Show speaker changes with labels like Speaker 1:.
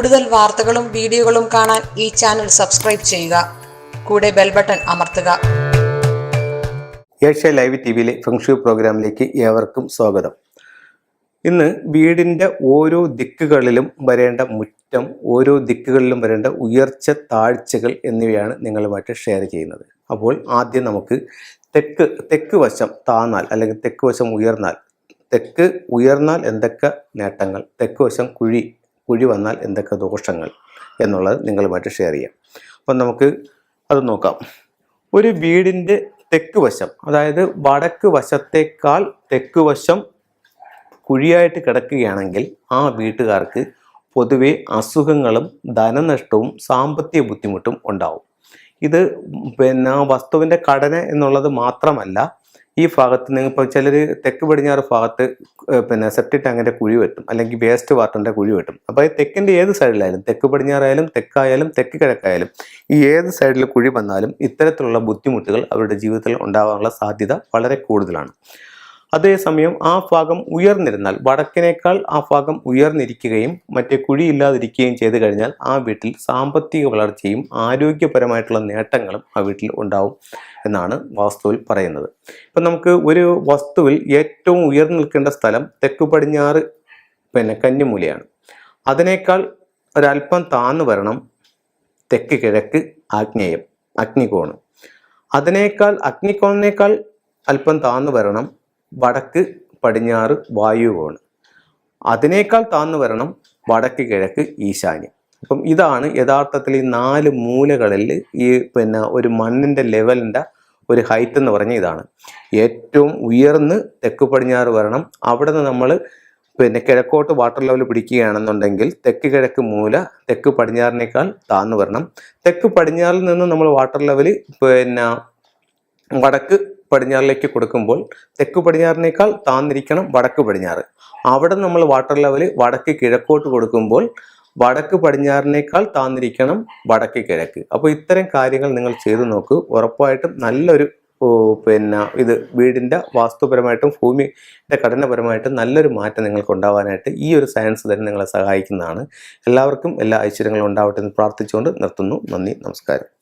Speaker 1: കൂടുതൽ വാർത്തകളും വീഡിയോകളും കാണാൻ ഈ ചാനൽ സബ്സ്ക്രൈബ് ചെയ്യുക. കൂടെ ബെൽ ബട്ടൺ അമർത്തുക.
Speaker 2: ഏഷ്യ ലൈവ് ടി വിയിലെ ഫെങ്ഷു പ്രോഗ്രാമിലേക്ക് ഏവർക്കും സ്വാഗതം. ഇന്ന് വീടിന്റെ ഓരോ ദിക്കുകളിലും വരേണ്ട മുറ്റം ഓരോ ദിക്കുകളിലും വരേണ്ട ഉയർച്ച താഴ്ചകൾ എന്നിവയാണ് നിങ്ങളുമായിട്ട് ഷെയർ ചെയ്യുന്നത്. അപ്പോൾ ആദ്യം നമുക്ക് തെക്ക് തെക്ക് വശം താന്നാൽ അല്ലെങ്കിൽ തെക്ക് വശം ഉയർന്നാൽ തെക്ക് ഉയർന്നാൽ എന്തൊക്കെ നേട്ടങ്ങൾ? തെക്ക് വശം കുഴി കുഴി വന്നാൽ എന്തൊക്കെ ദോഷങ്ങൾ എന്നുള്ളത് നിങ്ങളുമായിട്ട് ഷെയർ ചെയ്യാം. അപ്പം നമുക്ക് അത് നോക്കാം. ഒരു വീടിന്റെ തെക്ക് വശം അതായത് വടക്ക് വശത്തേക്കാൾ തെക്ക് വശം കുഴിയായിട്ട് കിടക്കുകയാണെങ്കിൽ ആ വീട്ടുകാർക്ക് പൊതുവെ അസുഖങ്ങളും ധനനഷ്ടവും സാമ്പത്തിക ബുദ്ധിമുട്ടും ഉണ്ടാവും. ഇത് പിന്നെ വസ്തുവിന്റെ ഘടന എന്നുള്ളത് മാത്രമല്ല ഈ ഭാഗത്ത് നിങ്ങൾ ഇപ്പോൾ ചിലർ തെക്ക് പടിഞ്ഞാറ് ഭാഗത്ത് പിന്നെ സെപ്റ്റിക് ടാങ്കിന്റെ കുഴി വെട്ടും. അല്ലെങ്കിൽ വേസ്റ്റ് വാട്ടറിന്റെ കുഴി വെട്ടും. അപ്പോൾ ഈ തെക്കിന്റെ ഏത് സൈഡിലായാലും തെക്ക് പടിഞ്ഞാറായാലും തെക്കായാലും തെക്ക് കിഴക്കായാലും ഈ ഏത് സൈഡിൽ കുഴി വന്നാലും ഇത്തരത്തിലുള്ള ബുദ്ധിമുട്ടുകൾ അവരുടെ ജീവിതത്തിൽ ഉണ്ടാകാനുള്ള സാധ്യത വളരെ കൂടുതലാണ്. അതേസമയം ആ ഭാഗം ഉയർന്നിരുന്നാൽ വടക്കിനേക്കാൾ ആ ഭാഗം ഉയർന്നിരിക്കുകയും മറ്റേ കുഴിയില്ലാതിരിക്കുകയും ചെയ്തു കഴിഞ്ഞാൽ ആ വീട്ടിൽ സാമ്പത്തിക വളർച്ചയും ആരോഗ്യപരമായിട്ടുള്ള നേട്ടങ്ങളും ആ വീട്ടിൽ ഉണ്ടാവും എന്നാണ് വാസ്തുവിൽ പറയുന്നത്. ഇപ്പം നമുക്ക് ഒരു വസ്തുവിൽ ഏറ്റവും ഉയർന്നു നിൽക്കേണ്ട സ്ഥലം തെക്കു പടിഞ്ഞാറ് പിന്നെ കന്നിമൂലയാണ്. അതിനേക്കാൾ ഒരല്പം താന്നു വരണം തെക്ക് കിഴക്ക് ആഗ്നേയം അഗ്നികോണ്. അതിനേക്കാൾ അഗ്നികോണിനേക്കാൾ അല്പം താന്നു വരണം വടക്ക് പടിഞ്ഞാറ് വായുവാണ് അതിനേക്കാൾ താന്നു വരണം വടക്ക് കിഴക്ക് ഈശാന്യം. അപ്പം ഇതാണ് യഥാർത്ഥത്തിൽ ഈ നാല് മൂലകളിൽ ഈ പിന്നെ ഒരു മണ്ണിന്റെ ലെവലിന്റെ ഒരു ഹൈറ്റ് എന്ന് പറഞ്ഞ ഇതാണ്. ഏറ്റവും ഉയർന്ന് തെക്ക് പടിഞ്ഞാറ് വരണം. അവിടെ നിന്ന് നമ്മൾ പിന്നെ കിഴക്കോട്ട് വാട്ടർ ലെവൽ പിടിക്കുകയാണെന്നുണ്ടെങ്കിൽ തെക്ക് കിഴക്ക് മൂല തെക്ക് പടിഞ്ഞാറിനേക്കാൾ താന്നു വരണം. തെക്ക് പടിഞ്ഞാറിൽ നിന്ന് നമ്മൾ വാട്ടർ ലെവൽ പിന്നെ വടക്ക് പടിഞ്ഞാറിലേക്ക് കൊടുക്കുമ്പോൾ തെക്ക് പടിഞ്ഞാറിനേക്കാൾ താന്നിരിക്കണം വടക്ക് പടിഞ്ഞാറ്. അവിടെ നമ്മൾ വാട്ടർ ലെവൽ വടക്ക് കിഴക്കോട്ട് കൊടുക്കുമ്പോൾ വടക്ക് പടിഞ്ഞാറിനേക്കാൾ താന്നിരിക്കണം വടക്ക് കിഴക്ക്. അപ്പോൾ ഇത്തരം കാര്യങ്ങൾ നിങ്ങൾ ചെയ്തു നോക്കൂ. ഉറപ്പായിട്ടും നല്ലൊരു പിന്നെ ഇത് വീടിന്റെ വാസ്തുപരമായിട്ടും ഭൂമിയുടെ ഘടനപരമായിട്ടും നല്ലൊരു മാറ്റം നിങ്ങൾക്ക് ഉണ്ടാവാനായിട്ട് ഈ ഒരു സയൻസ് തന്നെ നിങ്ങളെ സഹായിക്കുന്നതാണ്. എല്ലാവർക്കും എല്ലാ ഐശ്വര്യങ്ങളും ഉണ്ടാവട്ടെ എന്ന് പ്രാർത്ഥിച്ചുകൊണ്ട് നിർത്തുന്നു. നന്ദി നമസ്കാരം.